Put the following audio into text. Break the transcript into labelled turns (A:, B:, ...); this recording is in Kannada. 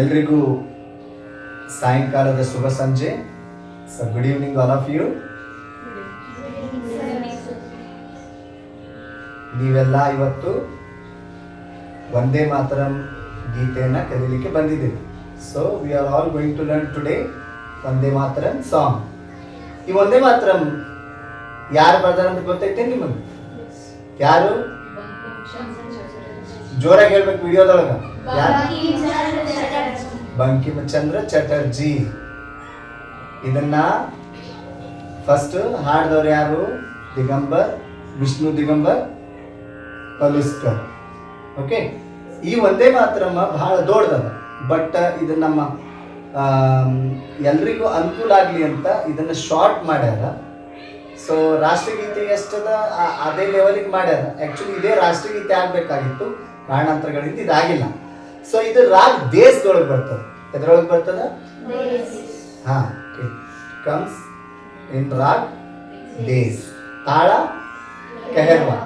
A: ಎಲ್ರಿಗೂ ಸಾಯಂಕಾಲದ ಶುಭ ಸಂಜೆ. So good evening all of you ನೀವೆಲ್ಲ ಇವತ್ತು ಒಂದೇ ಮಾತರಂ ಗೀತೆಯನ್ನು ಕಲೀಲಿಕ್ಕೆ ಬಂದಿದ್ದೀವಿ so we are all going to learn today Vande Mataram song ಈ ಒಂದೇ ಮಾತರಂ ಯಾರು ಬರ್ದಾರ ಅಂತ ಗೊತ್ತೈತೆ ನಿಮಗೆ? ಯಾರು? ಜೋರಾಗಿ ಹೇಳ್ಬೇಕು ವಿಡಿಯೋದೊಳಗ. ಯಾರು? ಬಂಕಿಮಚಂದ್ರ ಚಟರ್ಜಿ ಇದನ್ನ ಫಸ್ಟ್ ಹಾಡಿದವ್ರು ಯಾರು? ದಿಗಂಬರ್, ವಿಷ್ಣು ದಿಗಂಬರ್ ಪಲುಸ್ಕರ್ ಓಕೆ ಈ ಒಂದೇ ಮಾತ್ರಮ್ಮ ಬಹಳ ದೊಡ್ಡದ ಬಟ್ ಇದು ನಮ್ಮ ಎಲ್ರಿಗೂ ಅನುಕೂಲ ಆಗಲಿ ಅಂತ ಇದನ್ನ ಶಾರ್ಟ್ ಮಾಡ್ಯಾರ. ಸೊ ರಾಷ್ಟ್ರಗೀತೆ ಎಷ್ಟದ? ಅದೇ ಲೆವೆಲಿಗೆ ಮಾಡ್ಯಾರ. ಆ್ಯಕ್ಚುಲಿ ಇದೇ ರಾಷ್ಟ್ರಗೀತೆ ಆಗಬೇಕಾಗಿತ್ತು. ಕಾರಣಾಂತರಗಳಿಂದ ಇದಾಗಿಲ್ಲ. ಸೊ ಇದು ರಾಗ್ ದೇಶದೊಳಗೆ ಬರ್ತದೆ. ಎದ್ರೊಳಗೆ ಬರ್ತದ? ಹಾ ಕಮ್ಸ್ ಇನ್ ರಾಗ್ ದೇಸ್ ತಾಳ ಕೆಹರ್ವಾ